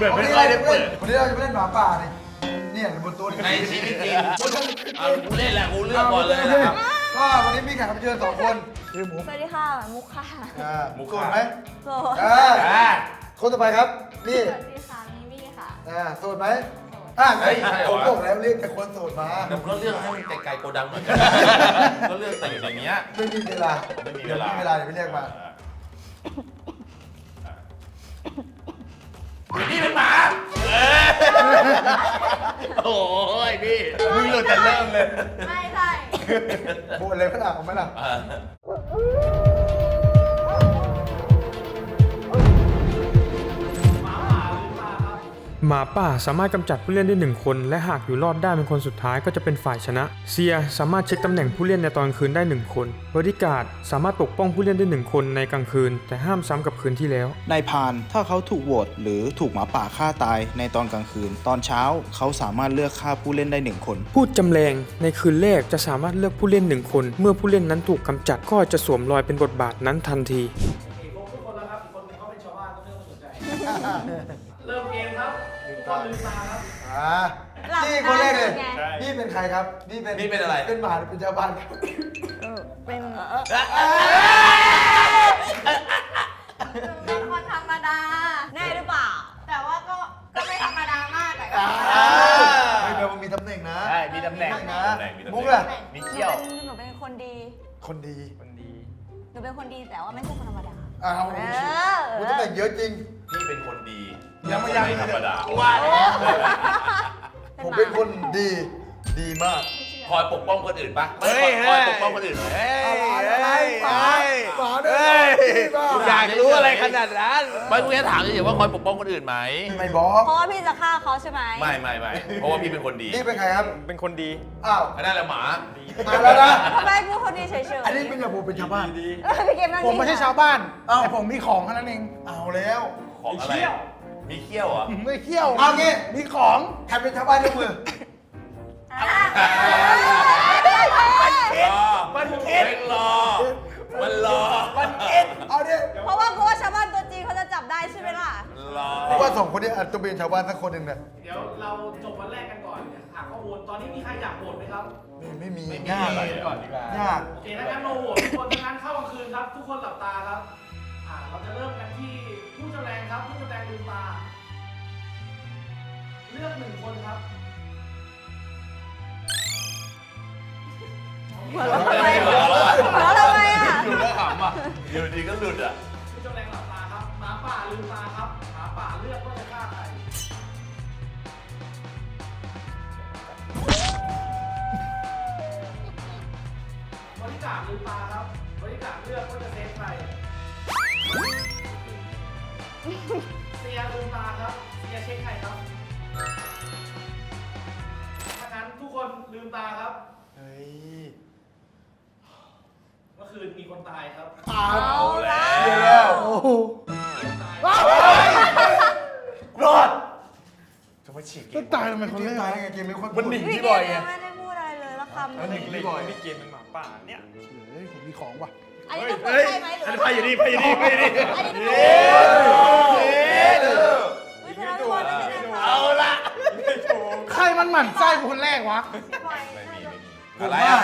เปิดวันไม่นี้ค่อยเราได้จะเปิเล่นดวันนี้เราจะไปเล่นหมาป่าเนี่ยเนี่ยบนโต๊ะนี่ในชีวิตจริงเอากูเล่นแหละกูเลือกก่อนเลยนะครับก็วันนี้มีแขกรับเชิญสองคนคือหมูสวัสดีค่ะมุกค่ะอ่ามุกโสค่ะดไหมโสดอ่าอ่าคนต่อไปครับนี่สวัสดีค่ะมิมี่ค่ะอ่าโสดไหมอ่าเฮ้ยใช่เหรผอมบอกแล้วเรียกแต่คนโสดมาแต่ก็เลือกให้มันไกลๆโกดังหน่อยก็เลือกแต่อยู่ในเนี้ยไม่มีเวลาไม่มีเดี๋ยวเวลาไม่มีเวลาเดี๋ยวไปเรียกมา นี่เป็นหมาเอ้ยโอ้ยพี่มึงหลุดแต่เริ่มเลย ไม่ใช่ พูดเลยพระหลังของมันอะอ่า หมาป่าสามารถกำจัดผู้เล่นได้หนึ่งคน และหากอยู่รอดได้เป็นคนสุดท้ายก็จะเป็นฝ่ายชนะ เซียสามารถเช็คตำแหน่งผู้เล่นในตอนกลางคืนได้หนึ่งคนบริการดสามารถปกป้องผู้เล่นได้หนึ่งคนในกลางคืน แต่ห้ามซ้ำกับคืนที่แล้ว นายพรานถ้าเขาถูกโหวตหรือถูกหมาป่าฆ่าตายในตอนกลางคืน ตอนเช้าเขาสามารถเลือกฆ่าผู้เล่นได้หนึ่งคน พูดจำแรงในคืนแรกจะสามารถเลือกผู้เล่นหนึ่งคน เมื่อผู้เล่นนั้นถูกกำจัดก็จะสวมรอยเป็นบทบาทนั้นทันที อ่าหลับนี่คนแรกเลยตาไงนี่เป็นใครครับนี่เป็นนี่เป็นอะไร เป็นหมาหรือเป็นชาวบ้านครับเป็นเป็นคนธรรมดา แน่หรือเปล่า แต่ว่าก็ก็ไม่ธรรมดามากแต่ก็ อ่า ไม่เบลมันมีตำแหน่งนะใช่มีตำแหน่งนะมีตำแหน่งมีตำแหน่ง มุกล่ะมีเขี้ยวหนูเป็นคนดีคนดี หนูเป็นคนดีแต่ว่าไม่ใช่คนธรรมดา อ้าวเออ มุกตำแหน่งเยอะจริงพี่เป็นคนดี ยังไม่ยังไม่ธรรมดาผมเป็นคนดีดีมาก คอยปกป้องคนอื่นปะไม่คอยปกป้องคนอื่นไหมอะไรหมาหมาด้วยดีมากอยากรู้อะไรขนาดนั้นไม่กูแค่ถามเฉยๆว่าคอยปกป้องคนอื่นไหมไม่บอกเพราะว่าพี่จะฆ่าเขาใช่ไหมไม่ไม่ไม่เพราะว่าพี่เป็นคนดีนี่เป็นใครครับเป็นคนดีอ้าวอันนั้นแหละหมามาแล้วนะทำไมพูดคนดีเฉยๆอันนี้เป็นระบบเป็นชาวบ้านเออพี่เกมนั่งผมไม่ใช่ชาวบ้านเอ้าแต่ผมมีของแค่นั้นเองเอาแล้วของอะไร มีเขี้ยวเหรอ ไม่เขี้ยวเอางี้ มีของใครเป็นชาวบ้านยกมือรอมันคิดรอ มันรอ มันคิดเอาดิเพราะว่าเพราะว่าชาวบ้านตัวจริงเขาจะจับได้ใช่ไหมล่ะ รอเพราะว่าสองคนนี้อาจจะเป็นชาวบ้านสักคนหนึ่งเนี่ยเดี๋ยวเราจบวันแรกกันก่อนเดี๋ยวหาข้อมูลตอนนี้มีใครอยากโหวตไหมครับ ไม่ไม่มีไม่มียากอะไรก่อนดีกว่ายากโอเคถ้างั้นโนโหวตทุกคนถ้างั้นเข้ากลางคืนครับ ทุกคนหลับตาครับ อ่า เราจะเริ่มกันที่ผู้จำแรงครับ ผู้จำแรงลืมตา เลือกหนึ่งคนครับหัวเราะทำไมหัวเราะทำไมอะหลุดแล้วขำอะอยู่ดีก็หลุดอะผู้จำแรงหลับตาครับหมาป่าลืมตาครับหมาป่าเลือกว่าจะฆ่าใครบริการลืมตาครับบริการเลือกว่าจะเซฟใครเสียลืมตาครับเสียเช็คใครครับ คนลืมตาครับ เฮ้ยเมื่อคืนมีคนตายครับเอาละเดี๋ยวแล้วโอ้โหตายรอดจะมาฉีกก็ตายทำไมคนเล่นตายได้ไงเกมนี้คนมันหนีพี่พี่เกบอมยไงยังไม่ได้พูดอะไรเลยละคำมันหนีพี่บอยพี่เกมเป็นหมาป่าเนี่ยเฮ้ยผมมีของว่ะอันนี้ต้องเปิดใช่ไหมหรือไปอยู่นี่ไปอยู่นี่ไปอยู่นี่อันนี้ต้องเปิดไม่ใช่ ครมันหมั่นไส้กูคนแรกวะ พี่บอยอะไรอะ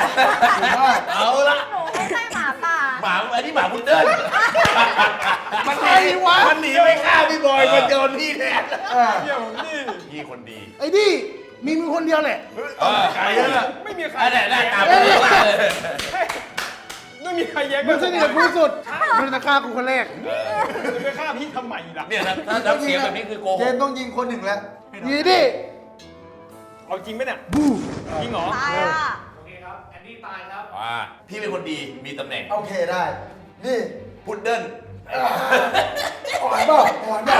เอาละหนูไม่ใช่หมาป่า หมาอันนี้หมาพุดเดิ้ลมันใครวะมันหนีไม่ฆ่าพี่บอยมันโดนพี่แทนอ่าพี่คนดีไอ้ดิมีมึงคนเดียวแหละ เออใครอะไม่มีใครอันไหนหน้าตาเป็นยังไงเลยไม่มีใครแย้งมึงสนิทกับกูสุดมึงจะฆ่ากูคนแรกจะไปฆ่าพี่ทำไมล่ะเนี่ยถ้าถ้าน้ำเสียงแบบนี้คือโกหเกกมต้องยิงคนหนึ่งแล้วดีดิ เอาจริงไหมเนี่ยจริงเหรอ ตายอะ โอเคครับ แอนดี้ตายครับว่าพี่เป็นคนดีมีตำแหน่งโอเคได้ นี่พุดเดิ้ลอ่อนเปล่าอ่อนเปล่า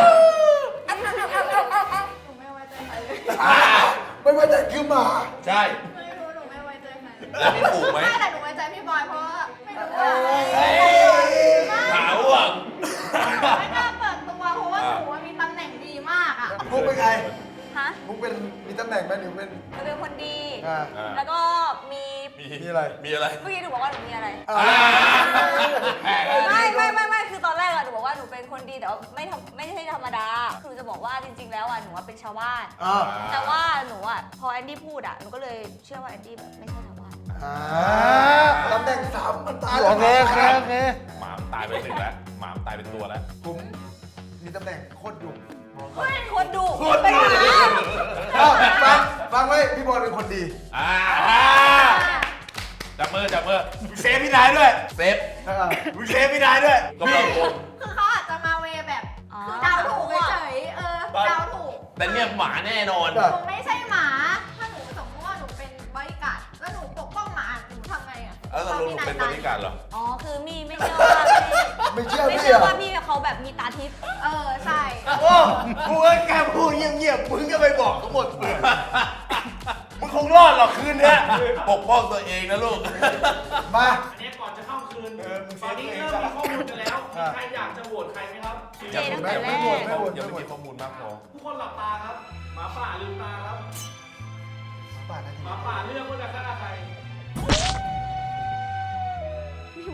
หนูไม่ไว้ใจใครเลยอ่าไม่ว่าจะคือหมาใช่ ไม่รู้หนูไม่ไว้ใจใครแล้วพี่ถูกไหมไม่แต่หนูไว้ใจพี่บอยเพราะว่าไม่รู้ว่าเฮ้ยหาห่วง ไม่กล้าเปิดตัวเพราะว่าหนูมีตำแหน่งดีมากอะมุกเป็นใครฮะ มุกเป็นมีตำแหน่งไหมหรือเป็น หนูเป็นคนดี อ่า อ่า แล้วก็มีมีอะไร มีอะไร เมื่อกี้หนูบอกว่าหนูมีอะไรอ่าไม่ไม่ไม่ไม่คือตอนแรกอะหนูบอกว่าหนูเป็นคนดีแต่ว่าไม่ทำไม่ใช่ธรรมดา คือจะบอกว่าจริง ๆ แล้วอะหนูว่าเป็นชาวบ้าน อ่าแต่ว่าหนูอะพอแอนดี้พูดอะหนูก็เลยเชื่อว่าแอนดี้แบบไม่ใช่ชาวบ้าน อ่าตำแหน่งสามมันตายโอเคโอเคโอเคหมามันตายไปหนึ่งแล้วหมามันตายเป็นตัวแล้ว ผมมีตำแหน่งโคตรดุ คนดูเป็นหมาอ้าวฟังฟังไว้พี่บอลเป็นคนดี อ่าจับมือจับมือเซฟพี่นายด้วยเซฟอ่าเซฟพี่นายด้วยกำลังวงคือเขาอาจจะมาเวแบบอ๋อคือเดาถูกเฉยๆเออเดาถูกแต่เนี่ยหมาแน่นอนหนูไม่ใช่หมาำไงอะเออเรารู้หนูเป็นบริการเหรอ อ๋อ คือมี่ไม่เชื่อว่าไม่เชื่อไม่พี่เชื่ออะว่าพี่เขาแบบมีตาทิพย์เออ ใช่ โอ้กูก็แค่พูดเงียบๆมึงก็ไปบอกเขาหมดเลยมึงคงรอดหรอกคืนเนี้ยปกป้องตัวเองนะลูก มา อันนี้ก่อนจะเข้าคืน เออมึงเซตอฟนนี้ตัวเองเริ่มมีข้อมูลกันแล้ว มีอ่าใครอยากจะโหวตใครไหมครับ เจตั้งแต่แรไม่โหวตกไม่โหวตยังไม่มีข้อมูลมากพอทุกคนหลับตาครับ หมาป่าลืมตาครับป่านาทีหมาป่าเลือกว่าจะฆ่าใคร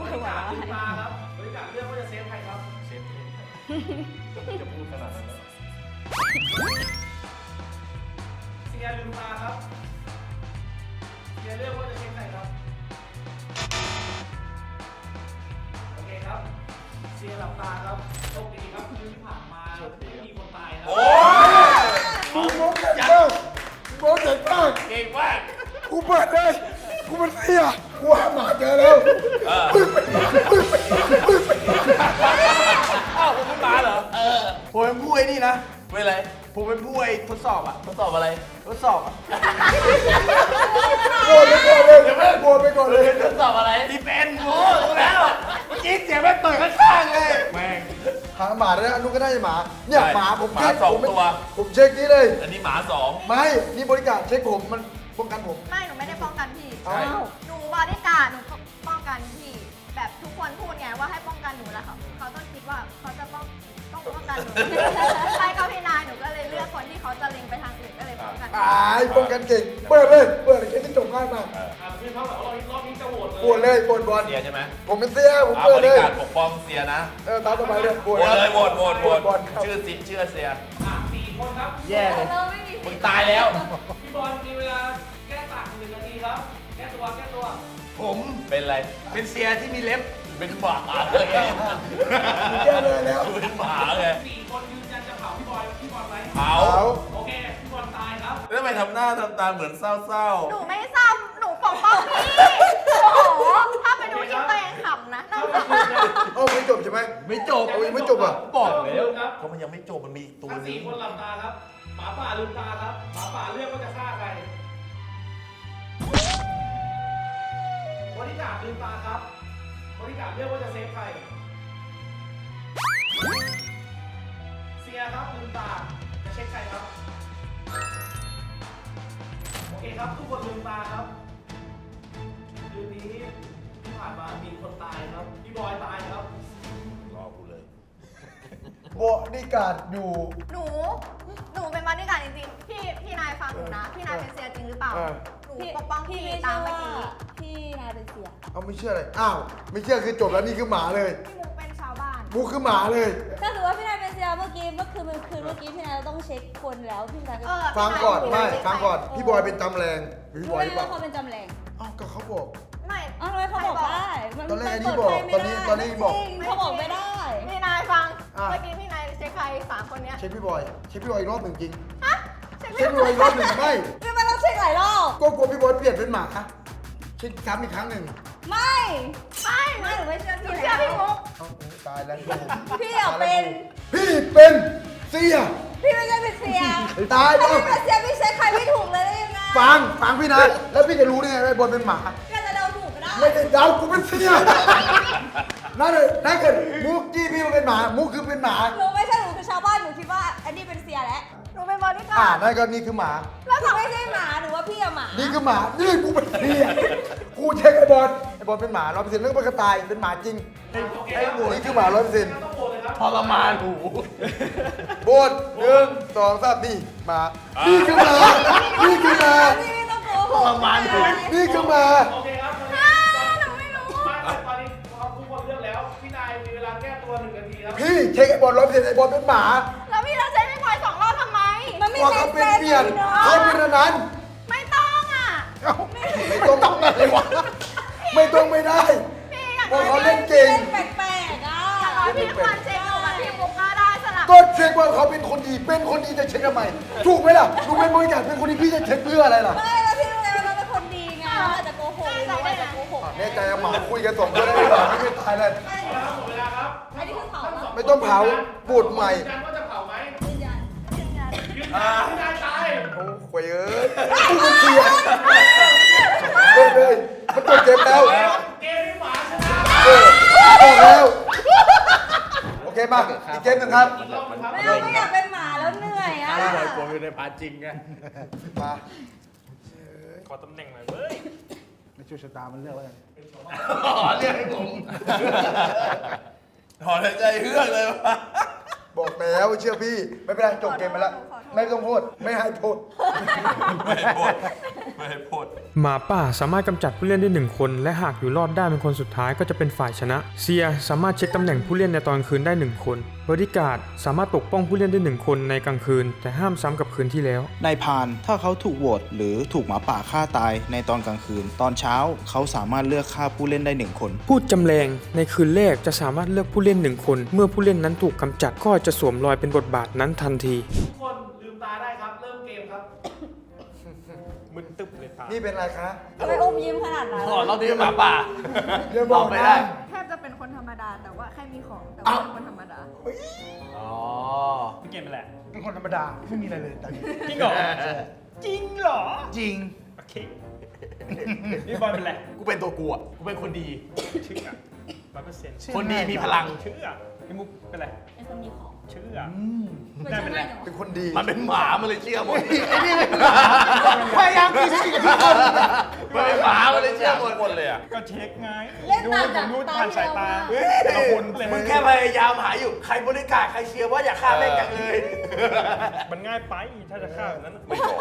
บบอกริว่าการลืมตาครับบริการเลือกว่าจะเซฟใครครับ เซฟเองจะพูดขนาดนั้นแล้วเซียลืมตาครับเซียเลือกว่าจะเซฟใครครับ โอเคครับเซียหลับตาครับ โชคดีครับคืนที่ผ่านมาไม่มีคนตายครับโอ้ยกูโมกเก่งมากกูโมกเก่งมากเก่งมากกูเปิดเลย กูเป็นเสียกูหาหมาเจอแล้วเอออ้าวคุณไม่มาเหรอ เออผมเป็นผู้ไอ้นี่นะไม่อะไร ผมเป็นผู้ไอ้ทดสอบอะทดสอบอะไร ทดสอบอะโกรธไปก่อนเลยโกรธไปก่อนเลยทดสอบอะไรที่เป็นโอ้รู้แล้ว เมื่อกี้เสียงไม่เปิดข้างๆเลย แม่งหาหมาได้แล้วลูกก็ได้หมา เนี่ยใช่หมาผมหมาเช็คสองผมไม่ตัว ผมเช็คนี่เลย อันนี้หมาสองไม่ นี่บริการเช็คผมมันป้องกันผม ไม่หนู ไม่ได้ป้องกันพี่เอ้าหนูบริการดหนูป้องกันพี่ แบบทุกคนพูดไงว่าให้ป้องกันหนูแล้วเขาเขาต้องคิดว่าเขาจะป้องต้องป้องกันหนู ใช่ก็พี่นายหนูก็เลยเลือกคนที่เขาจะเล็งไปทางอื่นก็เลยป้องกันตายป้องกันเก่ง เปิดเลย เปิดเลยแค่ที่จบง่ายมากอ่าคือเท่ากับว่ารอบนี้จะโหวตเลยปวดเลยปวดบอลเสียใช่ไหมผมเป็นเสียผมเอาเปิบดเลริย การปกป้องเสียนะเออตามสบายเลยปโหววดตเลยโหวตโหวตโหวตบอลครับ ชื่อสิทธิ์ชื่อเสียอะสี่คนครับ แย่เลยเราไม่มีมึงตายแล้ว พี่บอลมีเวลา ผมเป็นไร เป็นเสียที่มีเล็บ เป็นหมาเลยแก้เลยแล้วเป็นหมาเลยสี่คนยืนยันจะเผาพี่บอยพี่บอลไหมเผาเอาโอเคพี่บอลตายครับแล้วทำไมทำหน้าทำตาเหมือนเศร้าหนูไม่ซ้ำหนูปกป้องพี่โอ้โหถ้าไปดูคลิปตัวเองขำนะน่าสงสารเอาไม่จบใช่ไหมไม่จบเอายังไม่จบอะ บอกแล้วครับๆก็มันยังไม่จบมันมีอีกตัวทั้งนึสี่งคนหลับตาครับหมาป่าลืมตาครับหมาป่าเลือกว่าจะฆ่าใคร บริการลืมตาครับบริการเลือกว่าจะเซฟใครเซียครับลืมตาจะเช็คใครครับ โอเคครับ ทุกคนลืมตาครับคืนนี้ที่ผ่านมามีคนตายครับพี่บอยตายครับรอกูเลยบริการอยู่ หนู หนูเป็นบริการดจริงๆ พี่ พี่นายฟังหนูนะ พี่นายเป็นเสียจริงหรือเปล่า เออ หนูปกป้องพี่ไม่ตาเชื่มอเมื่อว่ากี้พี่นาย เป็นเสียเอาไม่เชื่อเลยอ้าวไม่เชื่อคือจบแล้วนี่คือหมาเลยพี่มุกเป็นชาวบ้านมูคือหมาเลย ถ้าถือว่าพี่นายเป็นเสียเมื่อกี้เมื่อคืนเมื่อคืนเมื่อกี้พี่นายต้องเช็คคนแล้วพี่นายก็เออฟังก่อนพี่ไม่นายฟังก่อนพี่บอยเป็นตำแรงพี่รู้บไหอมยหรือเปว่าล่าเขาเป็นจำแรงอ้าวก็เขาบอก ไม่อ้าวทำไมเขาบอกได้มันตอนแรกอันนี้มับอกเปิดตอนนี้ไม่ได้ตอนนี้บอก จริงเขาบอกไม่ได้ พี่นายฟัง อะ เมื่อกี้พี่นายเช็คใครสามคนเนี้ย เช็คพี่บอยเช็คพี่บอยอีกรอบหนึ่งจริงฮะเช็คเช็คไม่พี่บอยอีกรอบหนึ่งไม่ ทำไมต้องเช็คหลายรอบก็กลัวพี่บอยเปลี่ยนเป็นหมา เช็คซ้ำอีกครั้งหนึ่งไม่ไม่ไม่หนูไม่เชื่อหนูพี่เชื่อแล้วพี่มุกเอ้าโอ้ตายแล้วพี่อะเป็น พี่เป็นเสีย พี่ไม่ใช่เป็นเสียตายถ้าแล้ว พี่เป็นเสียพี่เช็คใครไม่ถูกเลยได้ยังไงฟังฟังพี่นะ แล้วพี่จะรู้ได้ไงว่าไอ้บอลเป็นหมา ก็จะเดาถูกก็ได้ไม่ได้เดากูเป็นเสียนั่นเลยนั่นเกิดมุกจี้พี่มาเป็นหมา มุกคือเป็นหมา หนูไม่ใช่หนูคือชาวบ้านหนูคิดว่าอันนี้เป็นเสียแล้ว หนูเป็นบอลดี้กาอ่านั่นก็นี่คือหมา แล้วหองไม่ใช่หมาหนูว่าพี่อะหมานี่คือหมา นี่กูเป็นเหี้ยกูเช็คไอ้บอล ไอ้บอลเป็นหมาร้อยเปอร์เซ็นต์เล้วก็เป็นกระต่าย เป็นหมาจริง ไอ้หมูนี่คือหมาร้อยเปอร์เซ็นต์ทรมานหูโบนหนึ่งสองสามนี่หมา นี่คือหมา นี่คือหมาทรมานหนู นี่คือหมา โอเคครับหนูไม่รู้ตอนนี้ทุกคนเลือกแล้ว พี่นายมีเวลาแก้ตัวหนึ่งนาทีครับ พี่เช็คไอ้บอลร้อยเปอร์เซ็นต์ไอ้บอลเป็นหมา ว่าเมเขาคเป็นเซนเปลี่ยนเนาะเขาเป็นอันนั้น ไม่ต้องอะไม่ต้องต้องอะไรวะ ไม่ต้องไม่ได้ พี่อย่างพวน้กอยเขาพี่เล่นเก่ง แปลกๆอะอย่างน้อยพี่ควรเช็คดูแบบพี่บุ๊กก็ได้สลับก็เช็คว่าเขาเป็นคนดี เป็นคนดีจะเช็คทำไม ถูกไหมล่ะถูกไหมบริการเป็นคนดีพี่จะเช็คเพื่ออะไรล่ะไม่แล้วพี่รู้ไงว่าเราเป็นคนดีไงเราอาจจะโกหกเราอาจจะโกหกแน่ใจเอาหมาคุยกันสองคนได้หรอไม่ตายเลยหมดเวลาครับอันนี้คือเผาปะไม่ต้องเผาปูดใหม่ โอ้ควยเอ้ยกูมันเสียเลยเลยมันจบเกมแล้วเกมนี้หมาชนะเออบแล้ว โอเคมาอีกเกมหนึงครับ ไม่เอาไม่อยากเป็นหมาแล้วเหนื่อยอะไม่เลยผมอยู่ในพาร์ทจริงไงมา ขอตำแหน่งหน่อยเว้ยไม่ช่วยชะตามันเลือกแล้วกันอ๋อเรียกให้ผมถอนหายใจเฮือกเลยวะบอกแล้วเชื่อพี่ ไม่เป็นไรจบเกมไปแล้ว ไม่ต้องพูด ไม่ให้พูด ไม่ให้พูดไม่ให้พูด หมาป่าสามารถกำจัดผู้เล่นได้หนึ่งคน และหากอยู่รอดได้เป็นคนสุดท้ายก็จะเป็นฝ่ายชนะ เซียสามารถเช็คตำแหน่งผู้เล่นในตอนกลางคืนได้หนึ่งคนบริการดสามารถปกป้องผู้เล่นได้หนึ่งคนในกลางคืน แต่ห้ามซ้ำกับคืนที่แล้ว นายพรานถ้าเขาถูกโหวตหรือถูกหมาป่าฆ่าตายในตอนกลางคืน ตอนเช้าเขาสามารถเลือกฆ่าผู้เล่นได้หนึ่งคนพูดจำแรงในคืนแรกจะสามารถเลือกผู้เล่นหนึ่งคน เมื่อผู้เล่นนั้นถูกกำจัดก็จะสวมรอยเป็นบทบาทนั้นทันทีทุกคน นตึ๊บเลยตานี่เป็นไรคะทำไมอมยิ้มขนาดนั้น อ๋อเราดีหมาป่าเดี๋ยวบอกตอบไม่นะได้แทบจะเป็นคนธรรมดาแต่ว่าแค่มีของแต่ว่าเป็นคนธรรมดา อ๋อพี่เกมเป็นแหละเป็นคนธรรมดาไม่มีอะไรเลยตอนนี้ จริงเหรอจริงเหรอจริง โอเคนี่บอลเป็นแหละกูเป็นตัวกูอะกูเป็นคนดี เชื่อร้อยเปอร์เซ็นต์คนดีมีพลัง เชื่อพี่มุกเป็นไรเป็นคนมีของ เชื่อไม่ได้ใช่เป็นไรไม่หรอเป็นคนดีมันเป็นหมา มันเลยเชื่อหมดพยายามตีสติกับทุกคนมันเป็นหมา มันเลยเชื่อหมดคนเลยอะก็เช็คไงเล่นดูตามผจากมดูตาผ่านสายตาเดียวแต่ละคนเลยมึงแค่พยายามหาอยู่ ใครบริการใครเชียร์ว่าอย่าฆ่าแม่งจังเลย มันง่ายไปถ้าจะฆ่าแบบนั้น ไม่บอก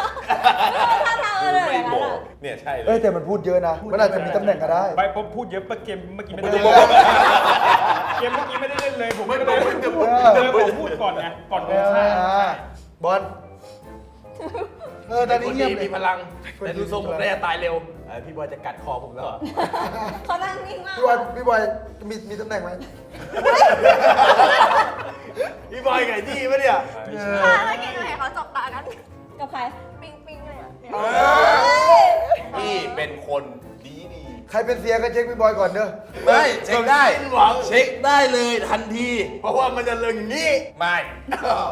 ถ้าทางเออเลยอย่างนั้นอะเนี่ยใช่เลเอ้ยยแต่มันพูดเยอะนะ มันอาจจะมีตำแหน่งก็ได้ ไปผมพูดเยอะปะเกมเมื่อกี้ไม่ได้เล่น เกมเมื่อกี้ไม่ได้เล่นเลย ผมไม่ได้เล่นเออเจอผมพูดก่อนไงก่อนเอโดนฆ่าอบอลเออตอนนี้คนเงียบดีเลยมีพลังแต่ดูทรงผมน่าจะตายเร็วเออพี่บอยจะกัดคอผมแล้วเขานั่งนิ่งมากพี่บอยพี่บอยมีมีตำแหน่งไหมพี่บอยไงที่ปะเนี่ยค่ะเมื่อกี้หนูเห็นเขาจบตากันกับใคร ปิ๊งปิ๊งเลยอะพี่เป็นคนดีดี ใครเป็นเสียก็เช็คพี่บอยก่อนเด้อ ไม่เช็คได้เช็คได้เลยทันทีเพราะว่ามันจะเลิงอย่างนี้ ไม่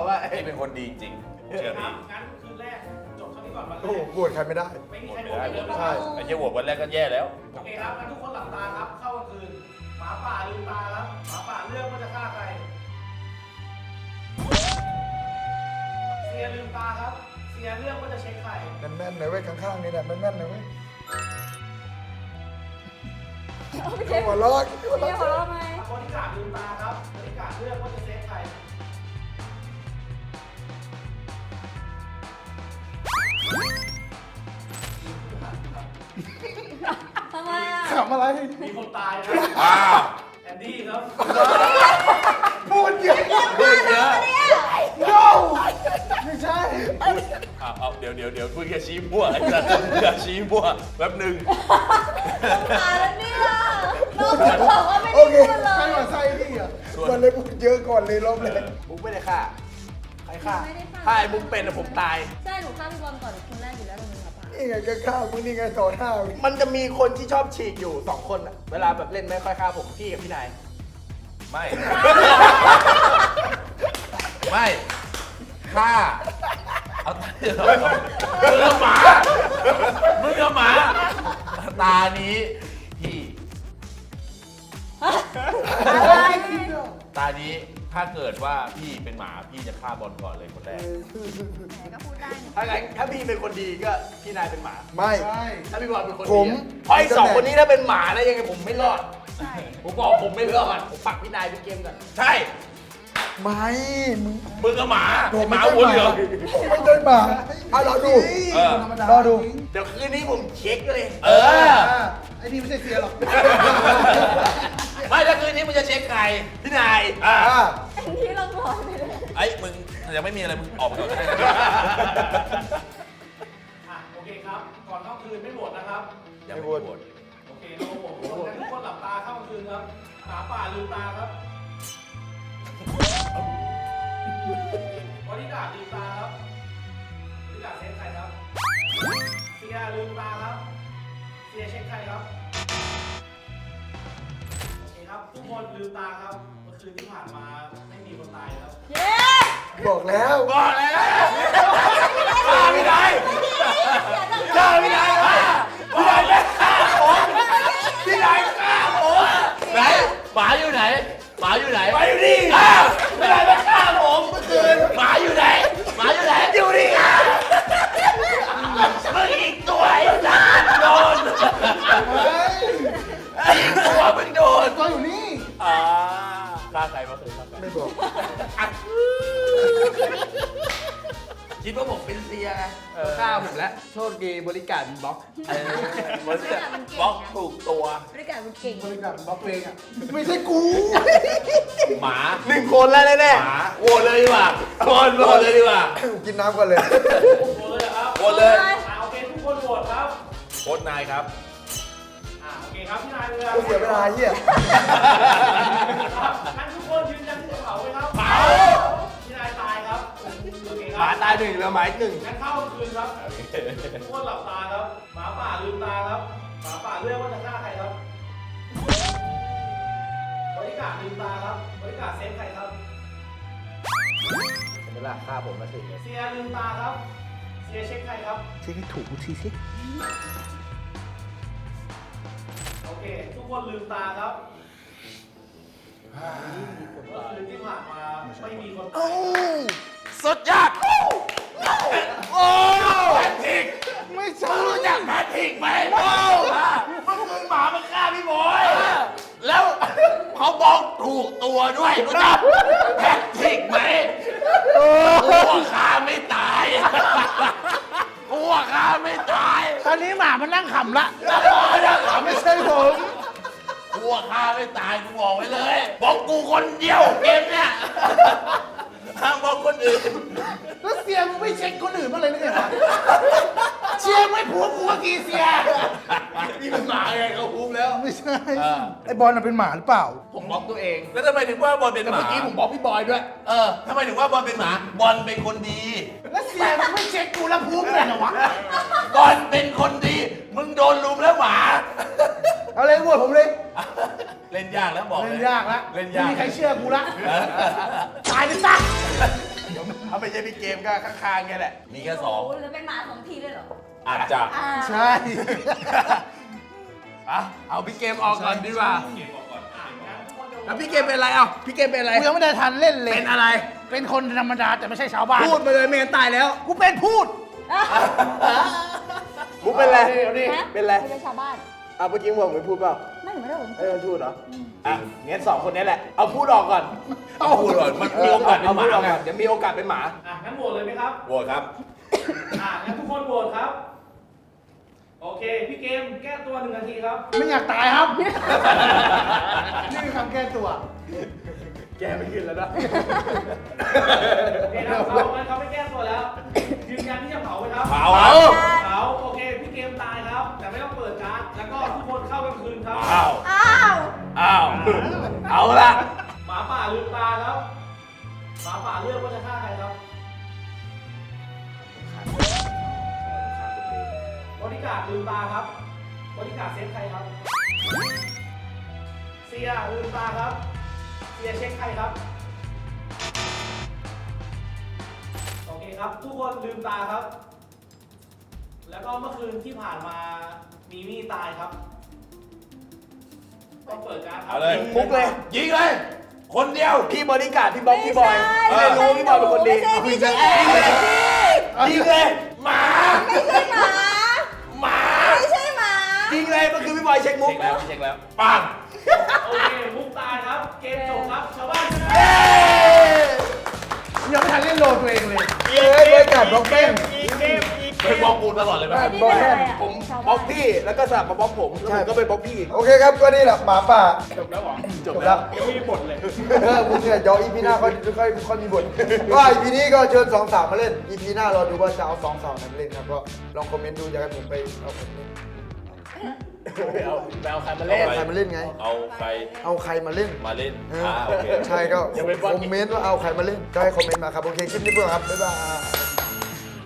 ว่าพี่เป็นคนดีจริงๆเชื่อครัพี่บงั้นคืนแรก จบเท่านี้ก่อนวันแรโอ้โหกโหวตใครไม่ได้ ไม่มีใครโดนเลยใช่ไอ้เจ้าหัววันแรกก็แย่แล้ว โอเคครับงั้นทุกคนหลับตาครับ เข้ากลางคืนหมาป่าลืมตาครับหมาป่าเลือกว่าจะฆ่าใครเสียลืมตาครับ เสียเลือกว่าจะเช็คใคร แม่นๆหน่อยเว้ยข้างๆนี่เนี่ยแม่นๆหน่อยเว้ยพี่เช็ค หัวเราะหัวพี่เราะหัวเราะไหมบริการลืมตาครับบริการเลือกว่าจะเซฟใครทำไมอะขำอะไร มีคนตายครับอ้าวแอนดี้ครับ พูดเยอะพูดเยอะ no ไม่ใช่ เอาเอาเดี๋ยวเดี๋ยวเดี๋ยวพูดแค่ชี้มั่วไอ้สัสอย่าชี้มั่วแป๊บหนึ่งตายแล้วเนี่ยน้องคุณบอกว่าไม่โอได้เคพูดเลใครยมาใส่พี่อะมันเลยพูดเยอะก่อนเลยรอบแรกบุ๊กไม่ได้ฆ่าใครฆ่าไม่ได้ฆ่า ถ้าไอ้บุ๊กเป็นอะผมตาย ใช่หนูฆ่าพี่บอลก่อนคนแรกอยู่แล้วตรงนี้ครับนี่ไงก็ข้าวมึงนี่ไงต่อหน้ามึงมันจะมีคนที่ชอบฉีกอยู่สองคนอะเวลาแบบเล่นไม่ค่อยฆ่าผมพี่กับพี่นายไม่ ไม่ฆ่า เอาตาเดียวมึงกับหมามึงกับหมา ตานี้พี่ตานี้ถ้าเกิดว่าพี่เป็นหมาพี่จะฆ่าบอลก่อนเลยคนแรก ไหนก็พูดได้นี่ถ้าไงถ้าพี่เป็นคนดีก็พี่นายเป็นหมา ไม่ ถ้าพี่บอลเป็นคนดีผมไอ้สองคนนี้ถ้าเป็นหมาแล้วยังไงผมไม่รอด ใช่ ผมบอกผมไม่รอด ผมปักพี่นายเป็นเกมก่อน ใช่ ไม่มึงมึงกับหมาผมหไม่มาใช่วนหเหลืมาองผมไม่ใช่หมาอะรอดูเออรอดู เดี๋ยวคืนนี้ผมเช็คเลย เออ ไอ้นี่ไม่ใช่เสียหรอก ไม่แล้วคืนนี้มึงจะเช็คใครพี่นายอ่าอ่าที่เราบอกไปเลยไอ้มึงยังไม่มีอะไรมึงออกมาก่อนก็ได้นะอะโอเคครับ ก่อนเข้าคืนไม่โหวตนะครับ ยังไม่โหวตโอเคเราโหวตทุกคนงั้นทุกคนหลับตาเข้าคืนครับหมาป่าลืมตาครับ บริการดลืมตาครับบริการดเช็คใครครับ เสียลืมตาครับ เสียเช็คใครครับโอเคครับ ทุกคนลืมตาครับเมื่อคืนที่ผ่านมาไม่มีคนตายครับ เย้บอกแล้วบอกแล้วฆ่าไม่ได้ฆ่าไม่ได้พี่นายแม่ฆ่าผมพี่นายฆ่าผมไหนหมาอยู่ไหนหมาอยู่ไหนหมาอยู่นี่ อ้าวพี่นายแม่ฆ่าผมเมื่อคืนหมาอยู่ไหนหมาอยู่ไหนอยู่นี่อะมึงอีกตัวไอ้สัตว์โดนตัวมึงโดนก็อยู่นี่อ่าฆ่าใครมาเคยฆ่าใครไม่บอกคิดว่าผมเป็นเซียไงฆ่าผมแล้วโชคดีบริการบล็อกเออมันจะบล็อกถูกตัว บริการมันเก่งบริการบล็อกเองอะ ไม่ใช่กู หมาหนึ่งคนแล้วแน่หมาโหวตเลยดีกว่าโหวตโหวตเลยดีกว่ากินน้ำก่อนเลย โหวตเลยเหรอครับโหวตเลยอ่าโอเคทุกคนโหวตครับโค้ชนายครับ อ่าโอเคครับพี่นายเรือกูเสียเวลาเหี้ยครับงั้นทุกคนยืนยันที่จะเผาไหมครับเผาพี่นายตายครับโอเคคหมารับตายหนึ่งแล้วหมาอีกหนึ่งงั้นเข้าคืนครับทุกคนหลับตาครับหมาป่าลืมตาครับ หมาป่าเลือกว่าจะฆ่าใครครับบริการดลืมตาครับบริการดเซฟใครครับเวลาฆ่าผมมาสิเสียลืมตาครับ เสียเช็คใครครับ เช็คให้ถูกกูทีสิโอเค ทุกคนลืมตาครับเมื่อคืนที่ผ่านมาไม่มีคนตาย สุดยอดโอ้ ถูกตัวด้วยรู้จักแพทริกไหมกลัวฆ่าไม่ตายกลัวฆ่าไม่ตายตอนนี้หมามันนั่งขำละไม่ใช่ผมกลัวฆ่าไม่ตายกูบอกไว้เลย บอกกูคนเดียวเกมเนี้ยห้ามบอกคนอื่น แล้วเสียมึงไม่เช็คคนอื่นบ้างเลยนะเนี่ยวะ เชียร์ไม่ผัวกูเมื่อกี้เสีย นี่มันหมาไงเขาพูดแล้ว ไม่ใช่เออไอ้บอลน่ะเป็นหมาหรือเปล่า ผมบล็อกตัวเองแล้วทำไมถึงว่าบอลเป็นแต่หมาเมื่อกี้ผมบล็อกพี่บอยด้วย เออทำไมถึงว่าบอลเป็นหมา บอลเป็นคนดี แล้วเสียมึงไม่เช็คกูแล้วพูดเลยเหรอวะบอลเป็นคนดี มึงโดนลุมแล้วหมา เอาเลยโหวตผมเลยเล่นยากแล้วบอกเล่นยากละเล่นยากไม่มีใครเชื่อกูละเออตายไปซะถ้าไม่ใช่พี่เกมก็ข้างๆแค่แหละ มีแค่สอง โโหแล้วเป็นหมาสองทีเลยเหรอ อาจจะอ่าใช่อะเอาพี่เกมออกก่อนดีกว่าเก็บออกก่อนอ่านงั้นทุกคนจะโหวตแล้วพี่เกมเป็นอะไรเอ้าพี่เกมเป็นอะไร กูยังไม่ได้ทันเล่นเลย เป็นอะไร เป็นคนธรรมดาแต่ไม่ใช่ชาวบ้าน พูดมาเลยไม่งั้นตายแล้ว กูเป็นพูด มุกเป็นไรเอาดิฮะเป็นไรไม่ใช่ชาวบ้านอะเมื่อกี้ผมไม่พูดเปล่าไม่หนูไม่ได้ผมไอ้มันพูดเหรอ อะงั้นสองคนนี้แหละ เอาพูดออกก่อน เอาพูดก่อนมันมีโอกาสเป็นหมาพูดออกไงก่อนเดี๋ยวมีโอกาสเป็นหมา อะงั้นโหวตเลยไหมครับ โหวตครับ อะงั้นทุกคนโหวตครับ โอเค พี่เกมแก้ตัวหนึ่งนาทีครับ ไม่อยากตายครับ นี่คือคำแก้ตัว แกไม่ขึ้นแล้วนะ โอเคครับเขางั้นเขาไม่แก้ตัวแล้วยืนยันที่จะเผาไหมครับ เผาครับเผา โอเค พี่เกมตายครับ แต่ไม่ต้องเปิดการ์ด แล้วก็ทุกคนเข้ากลางคืนครับ อ้าว อ้าว อ้าว เอาละหมาป่าลืมตาครับ หมาป่าเลือกว่าจะฆ่าใครครับ ริการดลืมตาครับบริการดเซฟใครครับ เสียลืมตาครับ เสียเช็คใครครับ โอเคครับ ทุกคนลืมตาครับ แล้วก็เมื่อคืนที่ผ่านมามีมี่ตายครับต้องเปิดการดครัเอาเลยมุกเลย ยิงเลย คนเดียว พี่บริการดพี่บล็อกพี่บอยเออไม่รู้พี่บอยเป็นคนดีไม่ใช่ไม่ใช่ไม่ใช่ยิงเลย หมา ไม่ใช่หมาหมา ไม่ใช่หมา จริง เลยมันคือพี่บอยเช็คมุเช็กคแล้วเช็คแล้วปังโอเคมุกตายครับ เกมจบครับ ชาวบ้านชนะ ยังไม่ทันเล่นโลตัวเองเลยเฮ้ยบริการบล็อกแม่งเป็นบอกกูตลอดเลยไหมไม่นี่บอเป็กนแค่อะไรอะผมชาวบล็บ้าอนกพี่แล้วก็สลับมาบล็อกผมแล้วผมก็ไปบล็อกพี่อีกโอเคครับก็นี่แหละหมาป่าจบแล้วเหรอจบแล้วยังไม่มีบทเลย เออมึงเนี่ยเดี๋ยวอีพีหน้าค่อยค่อยค่อยมีบทก็อีพีนี้ก็เชิญสองสาวมาเล่นอีพีหน้ารอดูว่าจะเอาสองสาวไหนมาเล่นครับก็ลองคอมเมนต์ดูอยากให้ผมไปเอาคน นี้เอาไปเอาใครมาเอาเล่นใครมาเล่นไง เอาใครเอาใครมาเล่นมาเล่นเอออ่าโอเค ใช่ก็อย่าไปคอมเมนต์ว่าเอาใครมาเล่นก็ให้คอมเมนต์มาครับโอเคคลิปนี้เพื่อนครับบ๊ายบาย